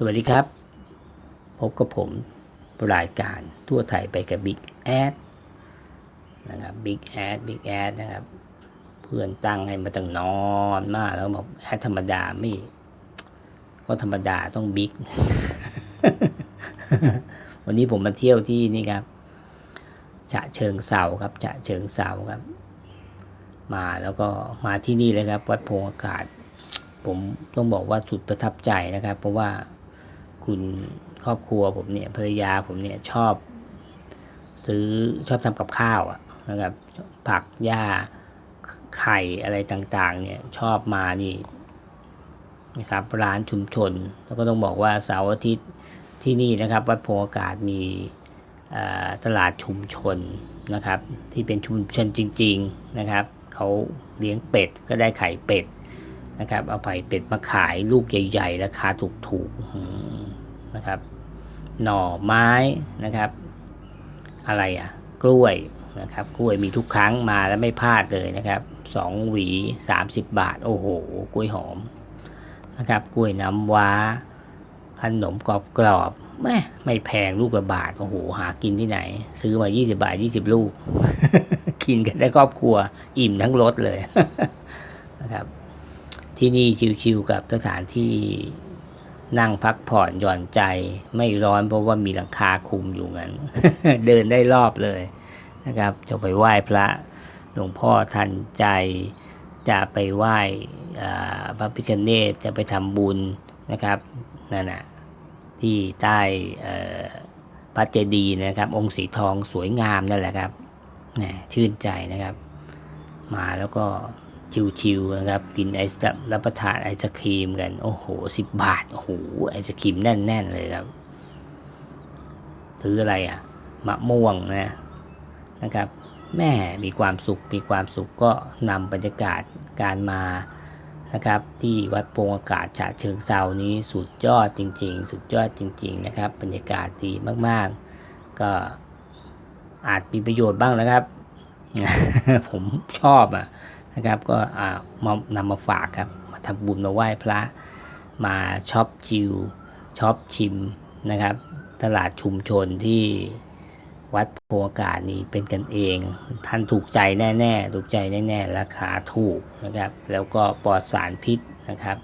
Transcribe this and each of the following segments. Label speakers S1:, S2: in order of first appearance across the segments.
S1: สวัสดีครับ พบกับผมรายการทั่วไทยไปกับบิ๊กแอดนะครับบิ๊กแอดบิ๊กแอดนะครับ เพื่อนตั้งให้มาตั้งนอนมากแล้วบอกแอดธรรมดาไม่ก็ธรรมดาต้องบิ๊กวันนี้ผมมาเที่ยวที่นี่ครับฉะเชิงเซาครับฉะเชิงเซาครับ มาแล้วก็มาที่นี่เลยครับ วัดพงอากาศ ผมต้องบอกว่าสุดประทับใจนะครับ เพราะว่า คุณครอบครัวผมเนี่ยภรรยาผมเนี่ยชอบ ซื้อชอบทำกับข้าวอะนะครับผักหญ้าไข่อะไรต่างๆ เนี่ยชอบมานี่นะครับร้านชุมชน แล้วก็ต้องบอกว่าเสาร์อาทิตย์ที่นี่นะครับ วัดโพงอากาศมีตลาดชุมชนนะครับ ที่เป็นชุมชนจริง ๆนะครับเขาเลี้ยงเป็ดก็ได้ไข่เป็ดนะครับ เอาไข่เป็ดมาขายลูกใหญ่ ๆ ราคาถูกๆ นะครับ หน่อไม้นะครับ อะไรอะ กล้วยนะครับ กล้วยมีทุกครั้งมาแล้วไม่พลาดเลยนะครับสองหวีสามสิบบาท โอ้โห กล้วยหอมนะครับ กล้วยน้ำว้า ขนมกรอบกรอบๆแม่ไม่แพงลูกละบาท โอ้โห หากินที่ไหน ซื้อมา20บาท20ลูก กินกันได้ครอบครัว อิ่มทั้งรถเลยนะครับ ที่นี่ชิวๆกับสถานที่ นั่งพักผ่อนหย่อนใจไม่ร้อนเพราะว่ามีหลังคาคุมอยู่งั้น เดินได้รอบเลยนะครับ จะไปไหว้พระหลวงพ่อทันใจ จะไปไหว้พระพิฆเนศจะไปทำบุญนะครับนั่นนะที่ใต้พระเจดีย์นะครับ องค์สีทองสวยงามนั่นแหละครับแหมชื่นใจนะครับ มาแล้วก็ ชิวๆนะครับ กินไอศรับประทานไอศครีมกัน โอ้โหสิบบาท โอ้โห ไอศครีมแน่น ๆ เลยครับ ซื้ออะไรอะ มะม่วงนะนะครับ แม่มีความสุข มีความสุขก็นำบรรยากาศการมานะครับ ที่วัดโพงอากาศฉะเชิงเซานี้สุดยอดจริง ๆ สุดยอดจริง ๆ นะครับ บรรยากาศดีมากๆ ก็อาจมีประโยชน์บ้างนะครับ ผมชอบอะ นะครับ ก็อ่ามานำมาฝากครับ มาทำบุญมาไหว้พระ มาช็อปจิวช็อปชิมนะครับ ตลาดชุมชนที่วัดโพอากาศนี้เป็นกันเอง ท่านถูกใจแน่ ๆ ถูกใจแน่ ๆ ราคาถูกนะครับ แล้วก็ปลอดสารพิษนะครับ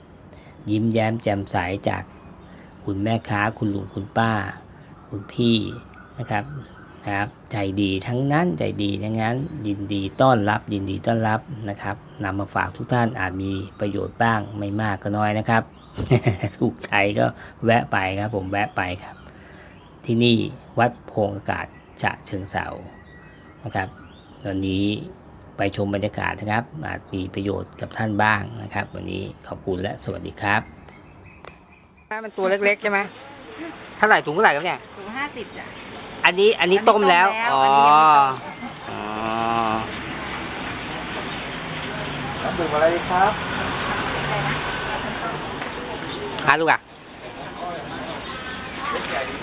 S1: ยิ้มแย้มแจ่มใสจากคุณแม่ค้าคุณลุงคุณป้า คุณพี่นะครับ นะครับใจดีทั้งนั้นใจดีทั้งนั้นยินดีต้อนรับยินดีต้อนรับนะครับนำมาฝากทุกท่านอาจมีประโยชน์บ้างไม่มากก็น้อยนะครับ ถูกใจก็แวะไปครับ ผมแวะไปครับ ที่นี่วัดโพงอากาศฉะเชิงเสานะครับวันนี้ไปชมบรรยากาศนะครับ อาจมีประโยชน์กับท่านบ้างนะครับ วันนี้ขอบคุณและสวัสดีครับมันตัวเล็กๆใช่ไหมเท่าไหร่ถุงเท่าไหร่ครับเนี่ย
S2: ถุงห้าสิบจ้ะ
S1: อันนี้อันนี้ต้มแล้ว
S2: อันนี้ต้มแล้ว
S1: อ๋อ
S2: อันนี้ยังไม่ต้ม
S1: อ๋อ
S3: น้ำดื่มอะไรดีครับ
S1: อะลูกอะ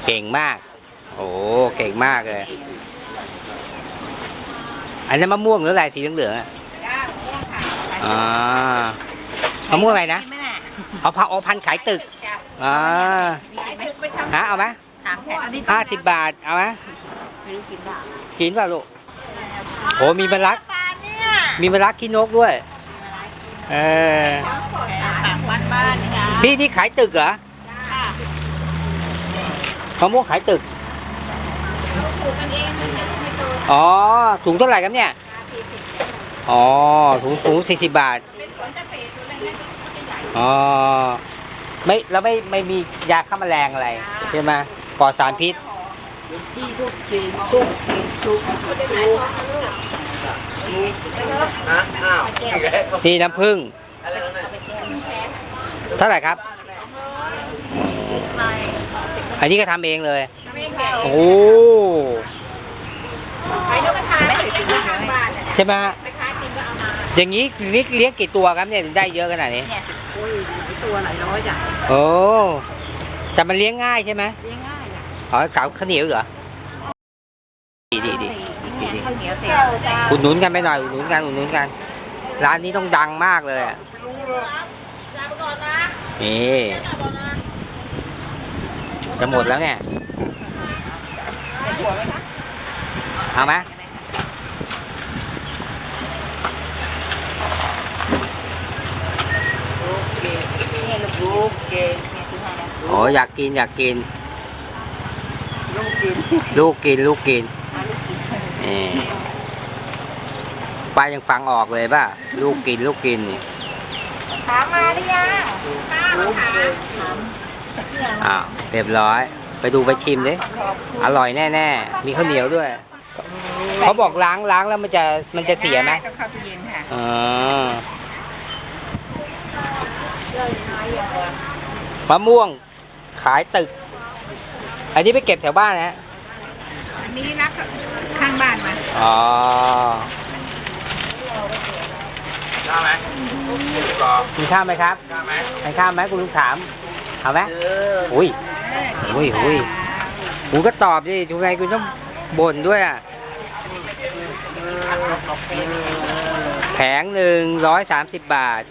S1: เก่งมาก โอ้เก่งมากเลย อันนั้นมะม่วงหรืออะไรสีเหลืองๆอะ
S2: จ้าม่วงค่ะ
S1: อ่ามะม่วงอะไรนะ
S2: กินไหมน่ะ
S1: เอาพันเอาพันขายตึก
S2: จ้า
S1: อ่า
S2: มีกินไหม
S1: ฮะเอาไหม
S2: ถามแค่อันนี้
S1: ห้าสิบบาท เอาไหม
S2: ซื้อกินได้
S1: กินเปล่าลูกโอ้มีมะลัก
S2: ปลาเนี่ย
S1: มีมะลักขี้นกด้วย เออ
S2: ปากบ้านๆจ้า
S1: พี่นี่ขายตึกเหรอมะม่วงขายตึก
S2: ปลูกกันเองไม่ใช่ไม่โต
S1: อ๋อ ถุงเท่าไหร่ครับเนี่ย
S2: สี่สิบ
S1: อ๋อ ถุงถุงสี่สิบบาท
S2: เป็นสวนเกษตรสวนอะไรนั่นก็จะใหญ่
S1: อ๋อ ไม่แล้วไม่ ไม่มียาฆ่าแมลงอะไร ใช่ไหม ปลอดสารพิษ
S2: ที่ทุกทีทุกทีทุกทุก
S3: นะอ้าว
S1: นี่น้ำผึ้งเท่าไหร่ครับ อันนี้ก็ทำเองเลย โอ้ใช่ไหมฮะ
S2: อ
S1: ย่างนี้นี่เลี้ยงกี่ตัวครับเนี่ยถึงได้เยอะขนาดนี้
S2: เนี่ยโอ้ยตัวหลายร้อยจ้ะ
S1: โอ้แต่มันเลี้ยงง่ายใช่ไหม
S2: เลี้ยงง่าย
S1: อ๋อเก๋าข้าวเหนียวเหรอดีดีดี
S2: ข้าวเหนียวเสร็จ
S1: อุดหนุนกันไปหน่อยอุดหนุนกันอุดหนุนกัน ร้านนี้ต้องดังมากเลยอะนี่
S3: จะหมดแล้วเนี่ยเอาไหม
S4: ลูกเกดนี่ลูกเกดนี่คือให้นะ
S3: โอ้อยากกินอยากกิน
S4: ลูกกิน
S3: ลูกกินลูกกิน
S4: มาลูกกิน
S3: นี่ป้ายังฟังออกเลยป่ะลูกกินลูกกินนี่
S4: ถามมาหรือยังป้ามาถาม
S3: อ้าวเรียบร้อย ไปดูไปชิมดิ
S4: ขอบคุณ
S3: อร่อยแน่ๆ มีข้าวเหนียวด้วย เขาบอกล้างล้างแล้วมันจะมันจะเสียไหม
S4: ต้องเข้าตู้เย็นค่ะ
S3: อ๋อมะม่วงขายตึก อันนี้ไปเก็บแถวบ้านนะ
S4: อันนี้รักข้างบ้านมา
S3: อ๋อ
S5: ได้ไหมกรอบ
S3: มีข้าวไหมครับ
S5: ได้ไหม
S3: ให้ข้าวไหมคุณลุงถามเอาไหม
S5: เออ
S3: อุ้ย
S4: เออกิน
S3: อุ้ยอุ้ยคุณก็ตอบดิทำไมคุณต้องบ่นด้วยอะแผงหนึ่งร้อยสามสิบบาท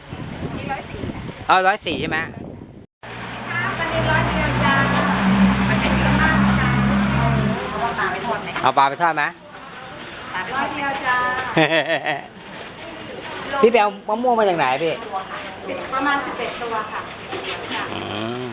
S3: เอาร้อยสี่ใช่ไหม เอาปลาไปทอดไหม
S4: ร้อยเดียวจ้า
S3: พี่ไปเอามะม่วงมาจากไหนพี่
S4: ประมาณ 11 ตัวค่ะ
S3: อืม